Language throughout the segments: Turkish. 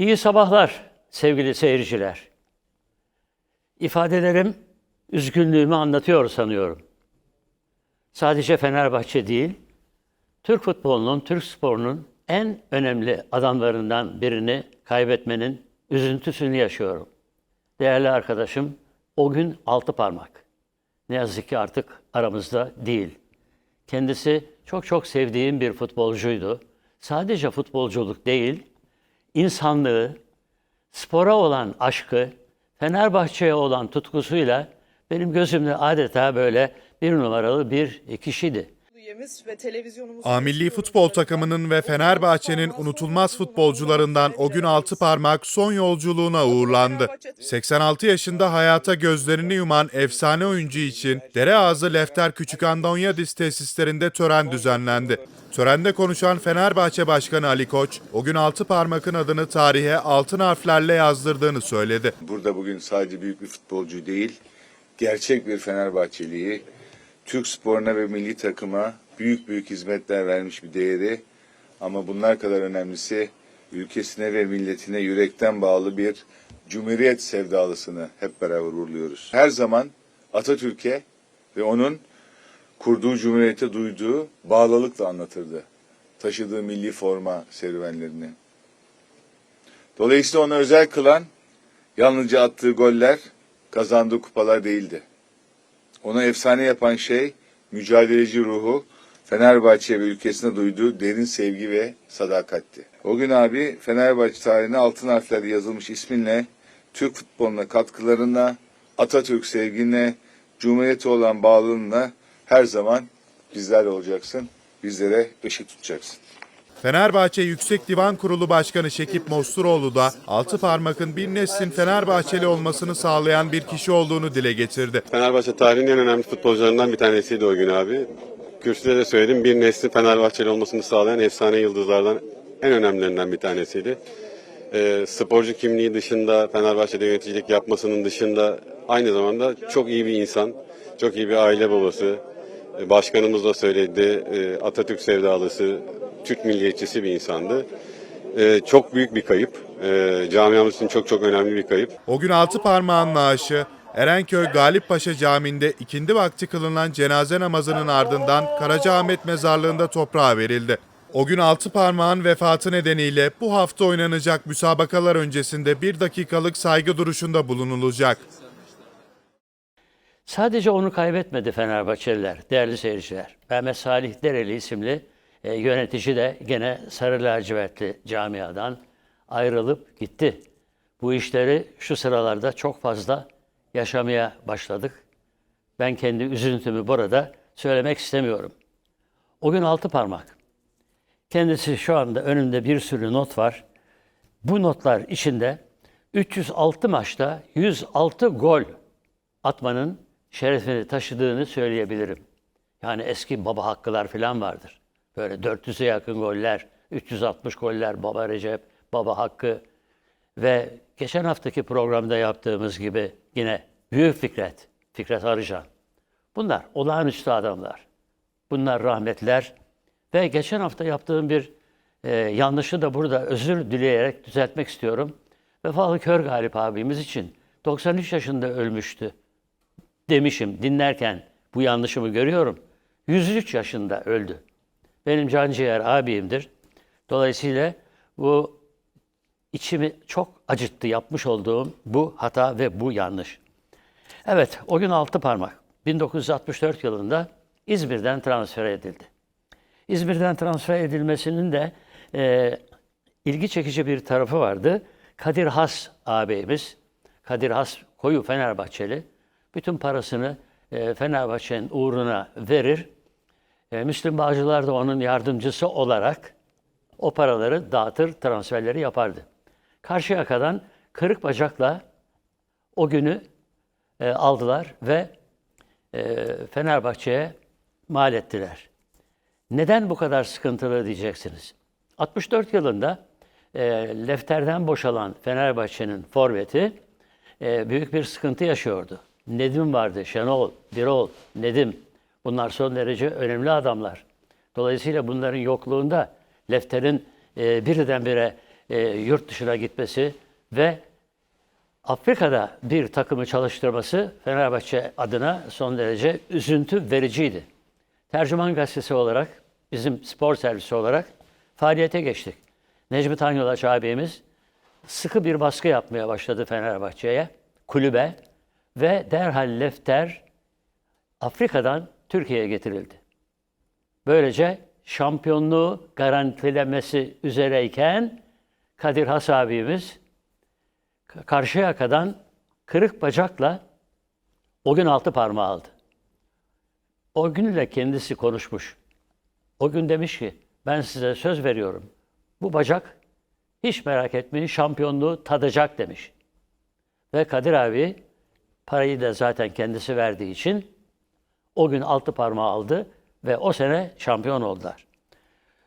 İyi sabahlar sevgili seyirciler. İfadelerim üzgünlüğümü anlatıyor sanıyorum. Sadece Fenerbahçe değil, Türk futbolunun, Türk sporunun en önemli adamlarından birini kaybetmenin üzüntüsünü yaşıyorum. Değerli arkadaşım, o gün altı parmak. Ne yazık ki artık aramızda değil. Kendisi çok çok sevdiğim bir futbolcuydu. Sadece futbolculuk değil, insanlığı, spora olan aşkı, Fenerbahçe'ye olan tutkusuyla benim gözümde adeta böyle bir numaralı bir kişiydi. Üyemiz ve televizyonumuz A milli futbol takımının ve Fenerbahçe'nin unutulmaz futbolcularından o gün altı parmak son yolculuğuna uğurlandı. 86 yaşında hayata gözlerini yuman efsane oyuncu için Dereağzı Lefter Küçük Andonyadis tesislerinde tören düzenlendi. Törende konuşan Fenerbahçe Başkanı Ali Koç, o gün altı parmakın adını tarihe altın harflerle yazdırdığını söyledi. Burada bugün sadece büyük bir futbolcu değil, gerçek bir Fenerbahçeliği, Türk sporuna ve milli takıma büyük büyük hizmetler vermiş bir değeri ama bunlar kadar önemlisi ülkesine ve milletine yürekten bağlı bir cumhuriyet sevdalısını hep beraber uğurluyoruz. Her zaman Atatürk'e ve onun kurduğu cumhuriyete duyduğu bağlılıkla anlatırdı. Taşıdığı milli forma serüvenlerini. Dolayısıyla onu özel kılan yalnızca attığı goller, kazandığı kupalar değildi. Onu efsane yapan şey mücadeleci ruhu, Fenerbahçe ve ülkesine duyduğu derin sevgi ve sadakatti. O gün abi Fenerbahçe tarihine altın harflerle yazılmış isminle Türk futboluna katkılarına, Atatürk sevginle, Cumhuriyete olan bağlılığınla her zaman bizlerle olacaksın. Bizlere ışık tutacaksın. Fenerbahçe Yüksek Divan Kurulu Başkanı Şekip Mosturoğlu da altı parmakın bir neslin Fenerbahçeli olmasını sağlayan bir kişi olduğunu dile getirdi. Fenerbahçe tarihinin en önemli futbolcularından bir tanesiydi o gün abi. Kürsüde de söyledim bir neslin Fenerbahçeli olmasını sağlayan efsane yıldızlardan en önemlilerinden bir tanesiydi. Ee, sporcu kimliği dışında Fenerbahçe'de yöneticilik yapmasının dışında aynı zamanda çok iyi bir insan, çok iyi bir aile babası. Ee, Başkanımız da söyledi, e, Atatürk sevdalısı, Türk milliyetçisi bir insandı. Ee, çok büyük bir kayıp. Ee, camiamız için çok çok önemli bir kayıp. O gün altı parmağın naaşı Erenköy Galip Paşa Camii'nde ikindi vakti kılınan cenaze namazının ardından Karacaahmet Mezarlığı'nda toprağa verildi. O gün altı parmağın vefatı nedeniyle bu hafta oynanacak müsabakalar öncesinde bir dakikalık saygı duruşunda bulunulacak. Sadece onu kaybetmedi Fenerbahçeliler, değerli seyirciler. Mehmet Salih Dereli isimli e, yönetici de gene Sarı Lacivertli camiadan ayrılıp gitti. Bu işleri şu sıralarda çok fazla yaşamaya başladık. Ben kendi üzüntümü burada söylemek istemiyorum. O gün altı parmak. Kendisi şu anda önünde bir sürü not var. Bu notlar içinde 306 maçta 106 gol atmanın şerefini taşıdığını söyleyebilirim. Yani eski baba hakkılar falan vardır. Böyle 400'e yakın goller, 360 goller Baba Recep, Baba Hakkı ve geçen haftaki programda yaptığımız gibi yine Büyük Fikret, Fikret Arıcan. Bunlar olağanüstü adamlar. Bunlar rahmetler ve geçen hafta yaptığım bir e, yanlışı da burada özür dileyerek düzeltmek istiyorum. Vefalı Kör Galip abimiz için 93 yaşında ölmüştü demişim dinlerken bu yanlışımı görüyorum. 103 yaşında öldü. Benim canciğer abimdir. Dolayısıyla bu içimi çok acıttı yapmış olduğum bu hata ve bu yanlış. Evet, o gün altı parmak. 1964 yılında İzmir'den transfer edildi. İzmir'den transfer edilmesinin de e, ilgi çekici bir tarafı vardı. Kadir Has ağabeyimiz, Kadir Has koyu Fenerbahçeli, bütün parasını e, Fenerbahçe'nin uğruna verir. E, Müslüm Bağcılar da onun yardımcısı olarak o paraları dağıtır, transferleri yapardı. Karşıyaka'dan kırık bacakla o günü e, aldılar ve e, Fenerbahçe'ye mal ettiler. Neden bu kadar sıkıntılı diyeceksiniz. 64 yılında e, Lefter'den boşalan Fenerbahçe'nin forveti büyük bir sıkıntı yaşıyordu. Nedim vardı, Şenol, Birol, Nedim. Bunlar son derece önemli adamlar. Dolayısıyla bunların yokluğunda Lefter'in e, birdenbire e, yurt dışına gitmesi ve Afrika'da bir takımı çalıştırması Fenerbahçe adına son derece üzüntü vericiydi. Tercüman gazetesi olarak, bizim spor servisi olarak faaliyete geçtik. Necmi Tanyolaç abimiz sıkı bir baskı yapmaya başladı Fenerbahçe'ye, kulübe ve derhal Lefter Afrika'dan Türkiye'ye getirildi. Böylece şampiyonluğu garantilemesi üzereyken Kadir Has abimiz Karşıyaka'dan kırık bacakla o gün altı parmağı aldı. O günle kendisi konuşmuş. O gün demiş ki ben size söz veriyorum. Bu bacak hiç merak etmeyin şampiyonluğu tadacak demiş. Ve Kadir abi parayı da zaten kendisi verdiği için o gün altı parmağı aldı ve o sene şampiyon oldular.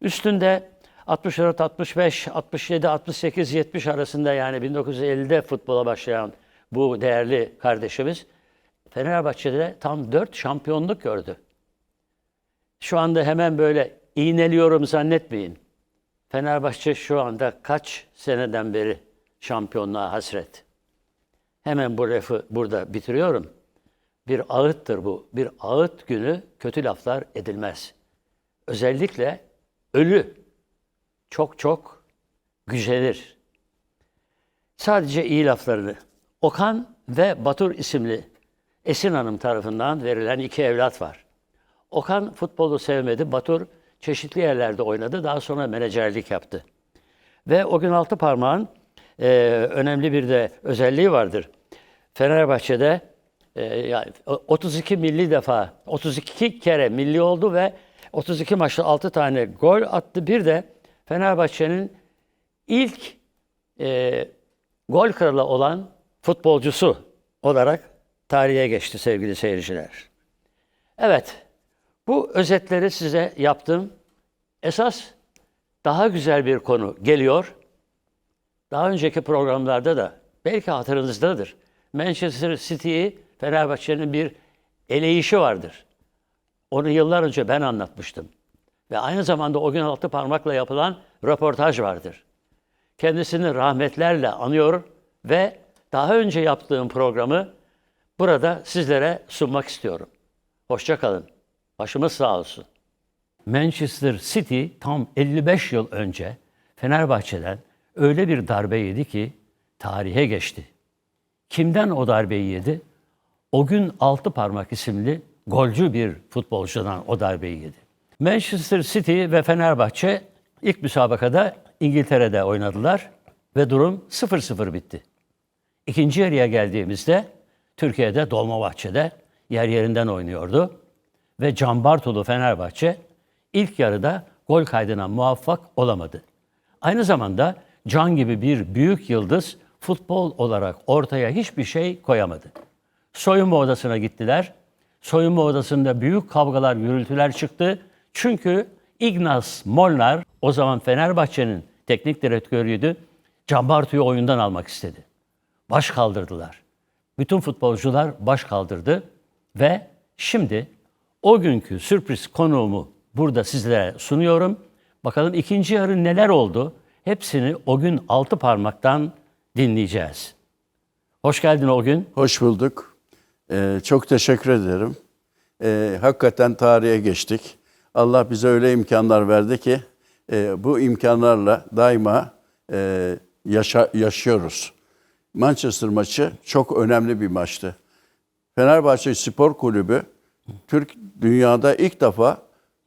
Üstünde 64, 65, 67, 68, 70 arasında yani 1950'de futbola başlayan bu değerli kardeşimiz Fenerbahçe'de tam 4 şampiyonluk gördü. Şu anda hemen böyle iğneliyorum zannetmeyin. Fenerbahçe şu anda kaç seneden beri şampiyonluğa hasret. Hemen bu lafı burada bitiriyorum. Bir ağıttır bu. Bir ağıt günü kötü laflar edilmez. Özellikle ölü çok çok gücelir. Sadece iyi laflarını Okan ve Batur isimli Esin Hanım tarafından verilen iki evlat var. Okan futbolu sevmedi. Batur çeşitli yerlerde oynadı. Daha sonra menajerlik yaptı. Ve o gün altı parmağın e, önemli bir de özelliği vardır. Fenerbahçe'de yani o- 32 milli defa, 32 kere milli oldu ve 32 maçta 6 tane gol attı. Bir de Fenerbahçe'nin ilk e, gol kralı olan futbolcusu olarak tarihe geçti sevgili seyirciler. Evet, bu özetleri size yaptım. Esas daha güzel bir konu geliyor. Daha önceki programlarda da belki hatırınızdadır. Manchester City'yi Fenerbahçe'nin bir eleyişi vardır. Onu yıllar önce ben anlatmıştım. Ve aynı zamanda o gün altı parmakla yapılan röportaj vardır. Kendisini rahmetlerle anıyor ve daha önce yaptığım programı burada sizlere sunmak istiyorum. Hoşça kalın. Başımız sağ olsun. Manchester City tam 55 yıl önce Fenerbahçe'den öyle bir darbe yedi ki tarihe geçti. Kimden o darbeyi yedi? O gün altı parmak isimli golcü bir futbolcudan o darbeyi yedi. Manchester City ve Fenerbahçe ilk müsabakada İngiltere'de oynadılar ve durum 0-0 bitti. İkinci yarıya geldiğimizde Türkiye'de Dolmabahçe'de yer yerinden oynuyordu. Ve Can Bartolu Fenerbahçe ilk yarıda gol kaydına muvaffak olamadı. Aynı zamanda Can gibi bir büyük yıldız futbol olarak ortaya hiçbir şey koyamadı. Soyunma odasına gittiler. Soyunma odasında büyük kavgalar, gürültüler çıktı. Çünkü Ignaz Molnar o zaman Fenerbahçe'nin teknik direktörüydü. Can Bartu'yu oyundan almak istedi. Baş kaldırdılar. Bütün futbolcular baş kaldırdı ve şimdi o günkü sürpriz konuğumu burada sizlere sunuyorum. Bakalım ikinci yarı neler oldu? Hepsini o gün altı parmaktan dinleyeceğiz. Hoş geldin o gün. Hoş bulduk. Ee, çok teşekkür ederim. Ee, hakikaten tarihe geçtik. Allah bize öyle imkanlar verdi ki e, bu imkanlarla daima e, yaşa- yaşıyoruz. Manchester maçı çok önemli bir maçtı. Fenerbahçe Spor Kulübü Türk dünyada ilk defa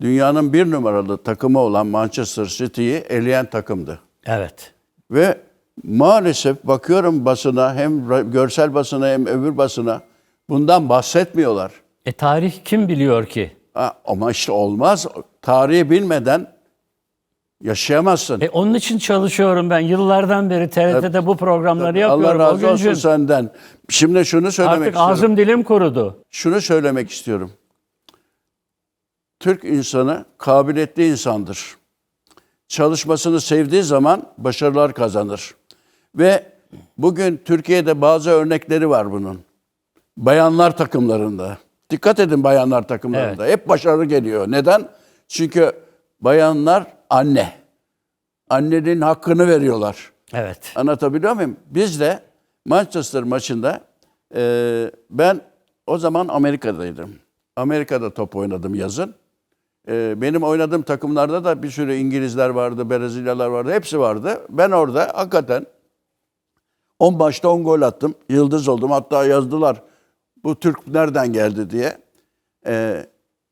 dünyanın bir numaralı takımı olan Manchester City'yi eleyen takımdı. Evet. Ve maalesef bakıyorum basına hem görsel basına hem öbür basına bundan bahsetmiyorlar. E tarih kim biliyor ki? Ha, ama işte olmaz. Tarihi bilmeden yaşayamazsın. E onun için çalışıyorum ben. Yıllardan beri TRT'de bu programları yapıyorum. Allah o razı olsun senden. Şimdi şunu söylemek Artık istiyorum. ağzım dilim kurudu. Şunu söylemek istiyorum. Türk insanı kabiliyetli insandır. Çalışmasını sevdiği zaman başarılar kazanır. Ve bugün Türkiye'de bazı örnekleri var bunun. Bayanlar takımlarında. Dikkat edin bayanlar takımlarında. Hep başarı geliyor. Neden? Çünkü bayanlar anne. annenin hakkını veriyorlar. Evet. Anlatabiliyor muyum? Biz de Manchester maçında e, ben o zaman Amerika'daydım. Amerika'da top oynadım yazın. E, benim oynadığım takımlarda da bir sürü İngilizler vardı, Brezilyalar vardı, hepsi vardı. Ben orada hakikaten 10 maçta 10 gol attım. Yıldız oldum. Hatta yazdılar bu Türk nereden geldi diye. E,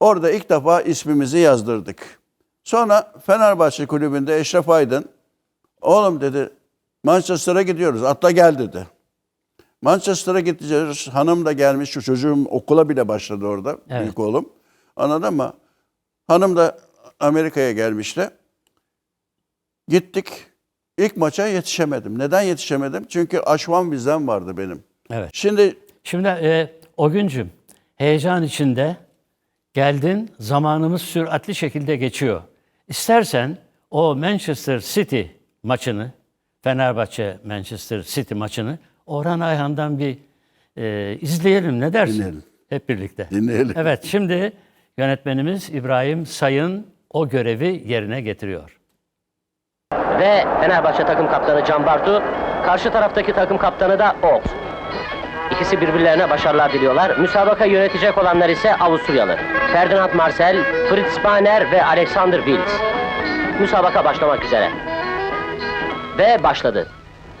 orada ilk defa ismimizi yazdırdık. Sonra Fenerbahçe kulübünde Eşref Aydın Oğlum dedi Manchester'a gidiyoruz. Atla gel dedi. Manchester'a gideceğiz. Hanım da gelmiş. Şu çocuğum okula bile başladı orada. Evet. Büyük oğlum. Anladın mı? Hanım da Amerika'ya gelmişti. Gittik. İlk maça yetişemedim. Neden yetişemedim? Çünkü aşman vizem vardı benim. Evet. Şimdi Şimdi e, o güncüm heyecan içinde geldin. Zamanımız süratli şekilde geçiyor. İstersen o Manchester City maçını, Fenerbahçe Manchester City maçını Orhan Ayhan'dan bir e, izleyelim. Ne dersin? Dinleyelim. Hep birlikte. Dinleyelim. Evet şimdi yönetmenimiz İbrahim Sayın o görevi yerine getiriyor. ve Fenerbahçe takım kaptanı Can Bartu, karşı taraftaki takım kaptanı da Oğuz. İkisi birbirlerine başarılar diliyorlar. Müsabaka yönetecek olanlar ise Avusturyalı. Ferdinand Marcel, Fritz Bahner ve Alexander Wills. Müsabaka başlamak üzere. Ve başladı.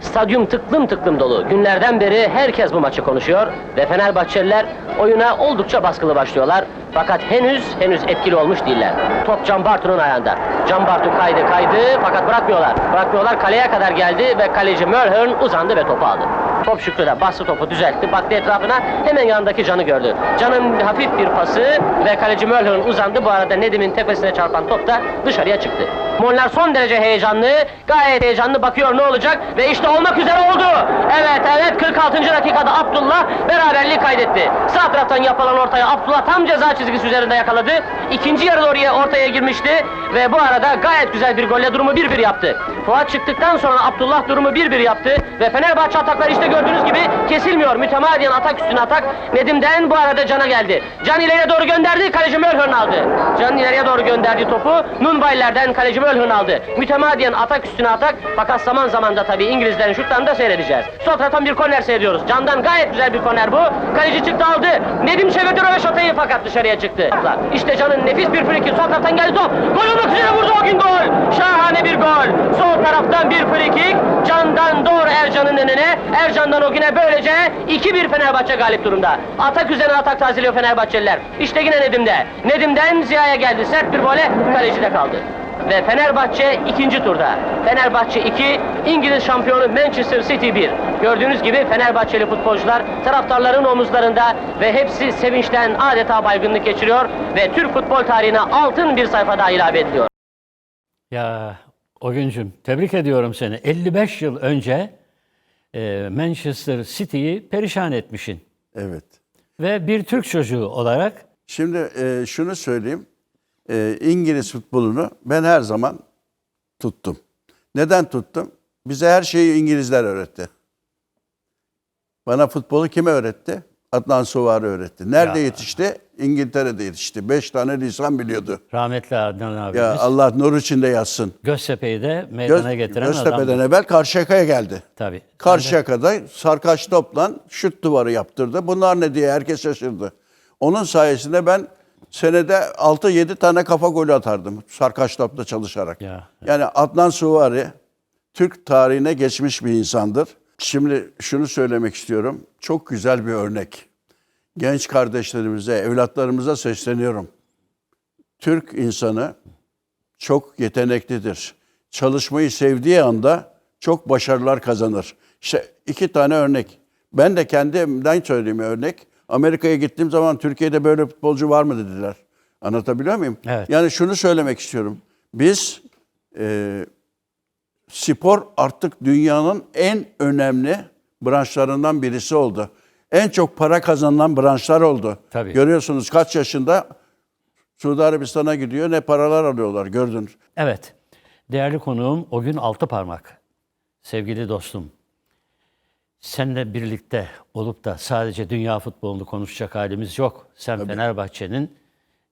Stadyum tıklım tıklım dolu. Günlerden beri herkes bu maçı konuşuyor ve Fenerbahçeliler oyuna oldukça baskılı başlıyorlar. Fakat henüz henüz etkili olmuş değiller. Top Can Bartu'nun ayağında. Can kaydı kaydı fakat bırakmıyorlar. Bırakmıyorlar kaleye kadar geldi ve kaleci Mölhörn uzandı ve topu aldı. Top Şükrü'de bastı topu düzeltti. Baktı etrafına hemen yanındaki Can'ı gördü. Can'ın hafif bir pası ve kaleci Mölhörn uzandı. Bu arada Nedim'in tepesine çarpan top da dışarıya çıktı. Monlar son derece heyecanlı, gayet heyecanlı bakıyor ne olacak ve işte olmak üzere oldu. Evet evet 46. dakikada Abdullah beraberliği kaydetti. Sağ taraftan yapılan ortaya Abdullah tam ceza çizgisi üzerinde yakaladı. İkinci yarı oraya ortaya girmişti ve bu arada gayet güzel bir golle durumu 1-1 yaptı. Fuat çıktıktan sonra Abdullah durumu 1-1 yaptı ve Fenerbahçe atakları işte gördüğünüz gibi kesilmiyor. Mütemadiyen atak üstüne atak. Nedim'den bu arada Can'a geldi. Can ileriye doğru gönderdi, kaleci Mölhörn aldı. Can ileriye doğru gönderdi topu. Nunbayler'den kaleci Mölhörn aldı. Mütemadiyen atak üstüne atak. Fakat zaman zaman da tabii İngilizlerin şutlarını da seyredeceğiz. Sol taraftan bir korner seyrediyoruz. Can'dan gayet güzel bir korner bu. Kaleci çıktı aldı. Nedim çevirdi röveşatayı fakat dışarıya çıktı. İşte Can'ın nefis bir friki. Sol geldi top. Gol olmak üzere vurdu o gün gol. Şahane bir gol. Sol taraftan bir frikik. Can'dan doğru Ercan'ın önüne. Ercan'dan o güne böylece 2-1 Fenerbahçe galip durumda. Atak üzerine atak tazeliyor Fenerbahçeliler. İşte yine Nedim'de. Nedim'den Ziya'ya geldi. Sert bir vole kalecide kaldı. Ve Fenerbahçe ikinci turda. Fenerbahçe 2, İngiliz şampiyonu Manchester City 1. Gördüğünüz gibi Fenerbahçeli futbolcular taraftarların omuzlarında ve hepsi sevinçten adeta baygınlık geçiriyor ve Türk futbol tarihine altın bir sayfa daha ilave ediliyor. Ya o güncüm tebrik ediyorum seni. 55 yıl önce e, Manchester City'yi perişan etmişsin. evet. Ve bir Türk çocuğu olarak Şimdi e, şunu söyleyeyim. E, İngiliz futbolunu ben her zaman tuttum. Neden tuttum? Bize her şeyi İngilizler öğretti. Bana futbolu kim öğretti? Adnan Suvari öğretti. Nerede Ya. yetişti? İngiltere'de yetişti. Beş tane lisan biliyordu. rahmetli Adnan abimiz Ya Allah nur içinde yatsın. Göztepe'yi de Göz, meydana getiren Göztepe'den adam. evvel Karşıyaka'ya geldi. Tabii. Karşıyaka'da sarkaç topla şut duvarı yaptırdı. Bunlar ne diye herkes şaşırdı. Onun sayesinde ben senede 6-7 tane kafa golü atardım sarkaç topla çalışarak. Ya. Yani Adnan Suvari Türk tarihine geçmiş bir insandır. Şimdi şunu söylemek istiyorum. Çok güzel bir örnek. Genç kardeşlerimize, evlatlarımıza sesleniyorum. Türk insanı çok yeteneklidir. Çalışmayı sevdiği anda çok başarılar kazanır. İşte iki tane örnek. Ben de kendimden söyleyeyim örnek. Amerika'ya gittiğim zaman Türkiye'de böyle futbolcu var mı dediler. Anlatabiliyor muyum? Evet. Yani şunu söylemek istiyorum. Biz e, spor artık dünyanın en önemli branşlarından birisi oldu. En çok para kazanılan branşlar oldu. Tabii. Görüyorsunuz kaç yaşında Suudi Arabistan'a gidiyor ne paralar alıyorlar gördünüz. Evet. Değerli konuğum o gün altı parmak. Sevgili dostum. Seninle birlikte olup da sadece dünya futbolunu konuşacak halimiz yok. Sen Fenerbahçe'nin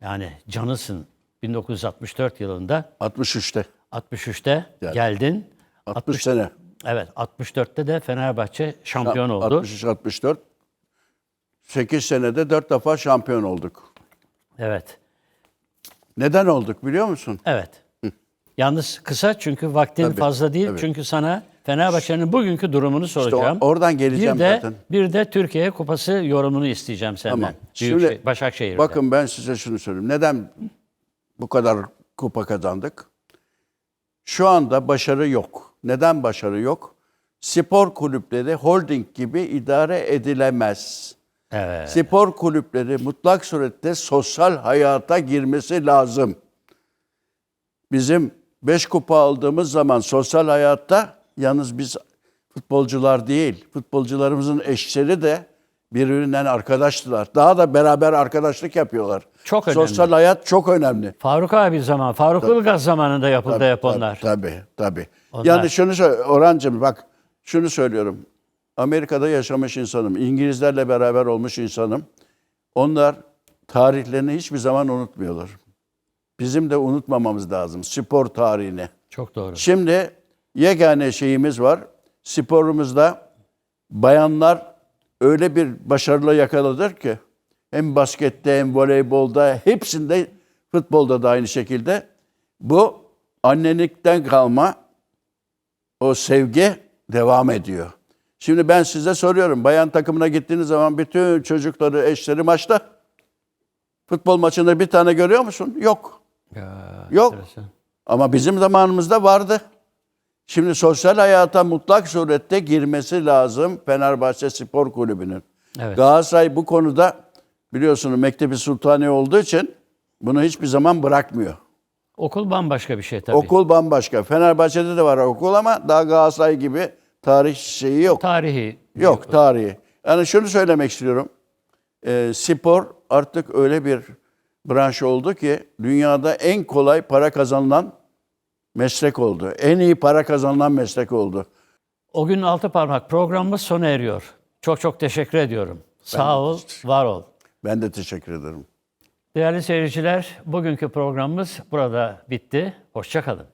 yani canısın 1964 yılında 63'te. 63'te Geldim. geldin. 60 sene. Evet 64'te de Fenerbahçe şampiyon oldu. 63 64. 8 senede 4 defa şampiyon olduk. Evet. Neden olduk biliyor musun? Evet. Yalnız kısa çünkü vaktin Tabii, fazla değil. tabii. Çünkü sana Fenerbahçe'nin bugünkü durumunu soracağım. oradan geleceğim bir de, zaten. Bir de Türkiye Kupası yorumunu isteyeceğim senden. Tamam. Büyük Şimdi şey, Başakşehir'de. Bakın ben size şunu söyleyeyim. Neden bu kadar kupa kazandık? Şu anda başarı yok. Neden başarı yok? Spor kulüpleri holding gibi idare edilemez. Evet. Spor kulüpleri mutlak surette sosyal hayata girmesi lazım. Bizim 5 kupa aldığımız zaman sosyal hayatta yalnız biz futbolcular değil, futbolcularımızın eşleri de birbirinden arkadaştılar. Daha da beraber arkadaşlık yapıyorlar. Çok önemli. Sosyal hayat çok önemli. Faruk abi zaman, Faruk Ilgaz zamanında yapıldı hep onlar. Tabii, tabii. Onlar- Yani şunu söyle, Orhancığım bak şunu söylüyorum. Amerika'da yaşamış insanım, İngilizlerle beraber olmuş insanım. Onlar tarihlerini hiçbir zaman unutmuyorlar. Bizim de unutmamamız lazım spor tarihini. Çok doğru. Şimdi yegane şeyimiz var. Sporumuzda bayanlar öyle bir başarılı yakaladır ki hem baskette hem voleybolda hepsinde futbolda da aynı şekilde bu annelikten kalma o sevgi devam ediyor. Şimdi ben size soruyorum. Bayan takımına gittiğiniz zaman bütün çocukları, eşleri maçta. Futbol maçında bir tane görüyor musun? Yok. Ya, Yok. enteresan. Ama bizim zamanımızda vardı. Şimdi sosyal hayata mutlak surette girmesi lazım Fenerbahçe Spor Kulübü'nün. Evet. Galatasaray bu konuda biliyorsunuz Mektebi Sultani olduğu için bunu hiçbir zaman bırakmıyor. Okul bambaşka bir şey tabii. Okul bambaşka. Fenerbahçe'de de var okul ama daha Galatasaray gibi tarih şeyi yok. Tarihi. Yok tarihi. Yani şunu söylemek istiyorum. Ee, spor artık öyle bir branş oldu ki dünyada en kolay para kazanılan meslek oldu. En iyi para kazanılan meslek oldu. O gün altı parmak programımız sona eriyor. Çok çok teşekkür ediyorum. Sağ ol, var ol. Ben de teşekkür ederim. Değerli seyirciler, bugünkü programımız burada bitti. Hoşçakalın.